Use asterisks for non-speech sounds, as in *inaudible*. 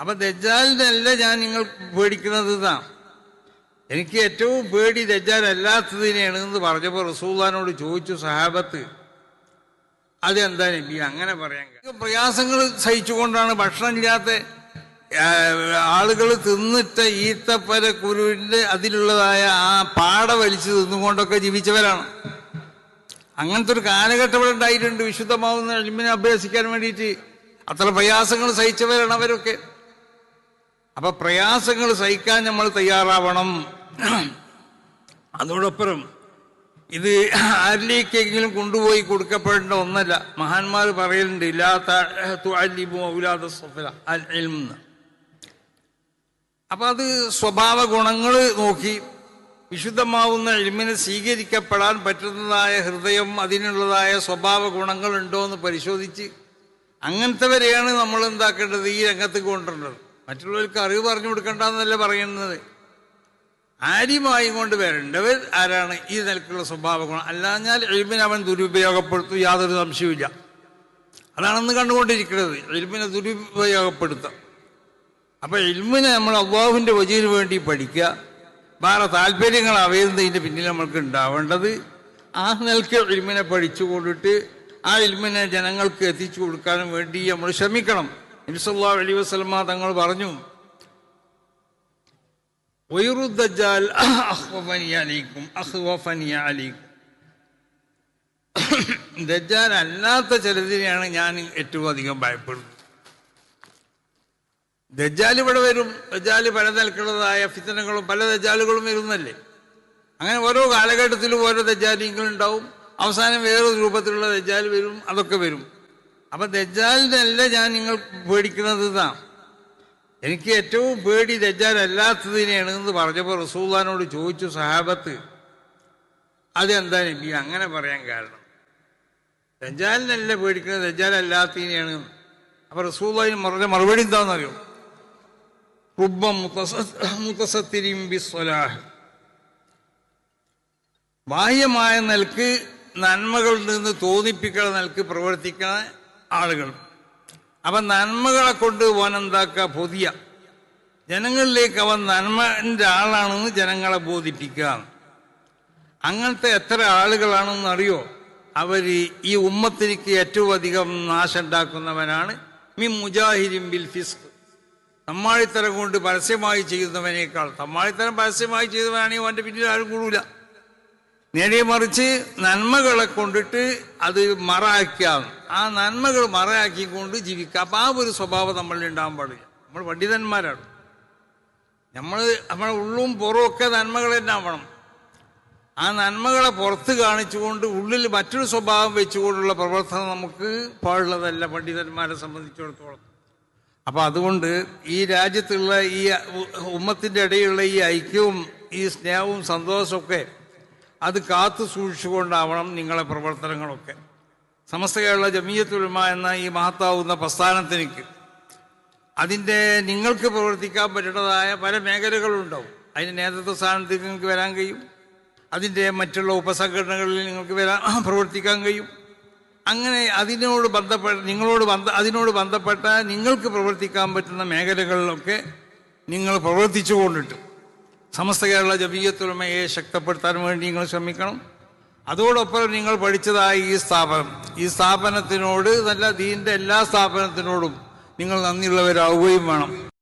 അപ്പൊ ദജ്ജാലിനല്ല ഞാൻ നിങ്ങൾ പേടിക്കുന്നത് ഇതാ. എനിക്ക് ഏറ്റവും പേടി ദജ്ജാൽ അല്ലാത്തതിനെയാണ് എന്ന് പറഞ്ഞപ്പോൾ റസൂല്ലാനോട് ചോദിച്ചു സഹാബത്ത് അതെന്താ നബി? അങ്ങനെ പറയാൻ പ്രയാസങ്ങൾ സഹിച്ചുകൊണ്ടാണ് ഭക്ഷണം ഇല്ലാത്ത ആളുകൾ തിന്നിട്ട ഈത്തപ്പര കുരുവിന്റെ അതിലുള്ളതായ ആ പാട വലിച്ചു തിന്നുകൊണ്ടൊക്കെ ജീവിച്ചവരാണ്. അങ്ങനത്തെ ഒരു കാലഘട്ടം ഇവിടെ ഉണ്ടായിട്ടുണ്ട് വിശുദ്ധമാവുന്ന എളിമിനെ അഭ്യസിക്കാൻ വേണ്ടിയിട്ട്. അത്ര പ്രയാസങ്ങൾ സഹിച്ചവരാണ് അവരൊക്കെ. അപ്പൊ പ്രയാസങ്ങൾ സഹിക്കാൻ നമ്മൾ തയ്യാറാവണം. അതോടൊപ്പം ഇത് ആരിലേക്കെങ്കിലും കൊണ്ടുപോയി കൊടുക്കപ്പെടേണ്ട ഒന്നല്ല. മഹാന്മാർ പറയലുണ്ട് ഇല്ലാത്ത അപ്പൊ അത് സ്വഭാവ ഗുണങ്ങൾ നോക്കി വിശുദ്ധമാവുന്ന എഴിമിനെ സ്വീകരിക്കപ്പെടാൻ പറ്റുന്നതായ ഹൃദയം അതിനുള്ളതായ സ്വഭാവ ഗുണങ്ങളുണ്ടോ എന്ന് പരിശോധിച്ച് അങ്ങനത്തെവരെയാണ് നമ്മൾ എന്താക്കേണ്ടത് ഈ രംഗത്ത് കൊണ്ടുവരേണ്ടത്. മറ്റുള്ളവർക്ക് അറിവ് പറഞ്ഞു കൊടുക്കണ്ടെന്നല്ല പറയുന്നത്. ആര്യമായി കൊണ്ട് വരേണ്ടവർ ആരാണ്? ഈ നിലക്കുള്ള സ്വഭാവ ഗുണം അല്ലാഞ്ഞാൽ എഴുമിനെ അവൻ ദുരുപയോഗപ്പെടുത്തും. യാതൊരു സംശയവുമില്ല. അതാണെന്ന് കണ്ടുകൊണ്ടിരിക്കുന്നത്. എൽമിനെ ദുരുപയോഗപ്പെടുത്താം. അപ്പൊ ഇൽമിനെ നമ്മൾ അള്ളാഹുവിന്റെ വജീന് വേണ്ടി പഠിക്കുക. വേറെ താല്പര്യങ്ങൾ അവയുന്നതിന്റെ പിന്നിൽ നമ്മൾക്ക് ഉണ്ടാവേണ്ടത്? ആ നിലയ്ക്ക് ഇൽമിനെ പഠിച്ചു കൊണ്ടിട്ട് ആ എൽമിനെ ജനങ്ങൾക്ക് എത്തിച്ചു കൊടുക്കാനും വേണ്ടി നമ്മൾ ശ്രമിക്കണം. നബിസല്ലാ അലി വസ്ലമ തങ്ങൾ പറഞ്ഞു അല്ലാത്ത ചിലതിനെയാണ് ഞാൻ ഏറ്റവും അധികം ഭയപ്പെടുന്നത്. ദജ്ജാൽ ഇവിടെ വരും ദജ്ജാൽ പല നിലക്കുള്ളതായ ഫിത്തനകളും പല ദജ്ജാലുകളും വരുന്നല്ലേ അങ്ങനെ ഓരോ കാലഘട്ടത്തിലും ഓരോ ദജ്ജാലിങ്ങൾ ഉണ്ടാവും അവസാനം വേറൊരു രൂപത്തിലുള്ള ദജ്ജാൽ വരും അതൊക്കെ വരും. അപ്പൊ ദജ്ജാലിനല്ല ഞാൻ നിങ്ങൾ പേടിക്കുന്നത് ഇതാ എനിക്ക് ഏറ്റവും പേടി ദജ്ജാൽ അല്ലാത്തതിനെയാണ് എന്ന് പറഞ്ഞപ്പോൾ റസൂല്ലാനോട് ചോദിച്ചു സഹാബത്ത് അതെന്താ നബി? അങ്ങനെ പറയാൻ കാരണം. ദജ്ജാലിനല്ല പേടിക്കുന്നത് ദജ്ജാൽ അല്ലാത്തതിനെയാണ് അപ്പൊ റസൂല്ലാന് പറഞ്ഞ മറുപടി എന്താണെന്നറിയോ റുബം മുത്തസത്തിരിം ബിസ്വലാഹ് ബാഹ്യമായ നിലയ്ക്ക് നന്മകളിൽ നിന്ന് തോന്നിപ്പിക്കുന്ന നിലയ്ക്ക് പ്രവർത്തിക്കുന്ന ആളുകൾ. അവൻ നന്മകളെ കൊണ്ട് അവൻ എന്താക്കുക പൊതിയ? ജനങ്ങളിലേക്ക് അവൻ നന്മന്റെ ആളാണെന്ന് ജനങ്ങളെ ബോധിപ്പിക്കുക. അങ്ങനത്തെ എത്ര ആളുകളാണെന്ന് അറിയോ? അവർ ഈ ഉമ്മത്തിരിക്ക് ഏറ്റവും അധികം നാശം ഉണ്ടാക്കുന്നവനാണ്. മി മുജാഹിരിം ബിൽ ഫിസ്ക് തമ്മാഴിത്തരം കൊണ്ട് പരസ്യമായി ചെയ്യുന്നവനേക്കാൾ തമ്മാഴിത്തരം പരസ്യമായി ചെയ്തവനാണെങ്കിൽ അവന്റെ പിന്നിൽ ആരും കൂടൂല. നേരെ മറിച്ച് നന്മകളെ കൊണ്ടിട്ട് അത് മറയാക്കാം ആ നന്മകൾ മറയാക്കിക്കൊണ്ട് ജീവിക്കുക. അപ്പൊ ആ ഒരു സ്വഭാവം നമ്മളിൽ ഉണ്ടാകാൻ പാടില്ല. നമ്മൾ പണ്ഡിതന്മാരാണ്. നമ്മൾ നമ്മുടെ ഉള്ളും പുറവും ഒക്കെ നന്മകൾ തന്നെ ആവണം. ആ നന്മകളെ പുറത്ത് കാണിച്ചുകൊണ്ട് ഉള്ളിൽ മറ്റൊരു സ്വഭാവം വെച്ചുകൊണ്ടുള്ള പ്രവർത്തനം നമുക്ക് പാടുള്ളതല്ല പണ്ഡിതന്മാരെ സംബന്ധിച്ചിടത്തോളം. അപ്പം അതുകൊണ്ട് ഈ രാജ്യത്തുള്ള ഈ ഉമ്മത്തിന്റെ ഇടയിലുള്ള ഈ ഐക്യവും ഈ സ്നേഹവും സന്തോഷമൊക്കെ അത് കാത്തു സൂക്ഷിച്ചുകൊണ്ടാവണം നിങ്ങളെ പ്രവർത്തനങ്ങളൊക്കെ. സമസ്ത കേരള ജമീയത്തുലമ എന്ന ഈ മഹത്താവുന്ന പ്രസ്ഥാനത്തിനിക്ക് അതിന്റെ നിങ്ങൾക്ക് പ്രവർത്തിക്കാൻ പറ്റുന്നതായ പല മേഖലകളുണ്ടാവും. അതിന്റെ നേതൃത്വ സ്ഥാനത്തേക്ക് നിങ്ങൾക്ക് വരാൻ കഴിയും. അതിന്റെ മറ്റുള്ള ഉപസംഘടനകളിൽ നിങ്ങൾക്ക് വരാൻ *clears throat* പ്രവർത്തിക്കാൻ കഴിയും. അങ്ങനെ അതിനോട് ബന്ധപ്പെട്ട നിങ്ങളോട് ബന്ധ അതിനോട് ബന്ധപ്പെട്ട നിങ്ങൾക്ക് പ്രവർത്തിക്കാൻ പറ്റുന്ന മേഖലകളിലൊക്കെ നിങ്ങൾ പ്രവർത്തിച്ചു കൊണ്ടിട്ട് സമസ്ത കേരള ജബീയത്തുലമയെ ശക്തപ്പെടുത്താൻ വേണ്ടി നിങ്ങൾ ശ്രമിക്കണം. അതോടൊപ്പം നിങ്ങൾ പഠിച്ചതായ ഈ സ്ഥാപനം ഈ സ്ഥാപനത്തിനോട് നല്ല ദീന്റെ എല്ലാ സ്ഥാപനത്തിനോടും നിങ്ങൾ നന്ദിയുള്ളവരാവുകയും വേണം.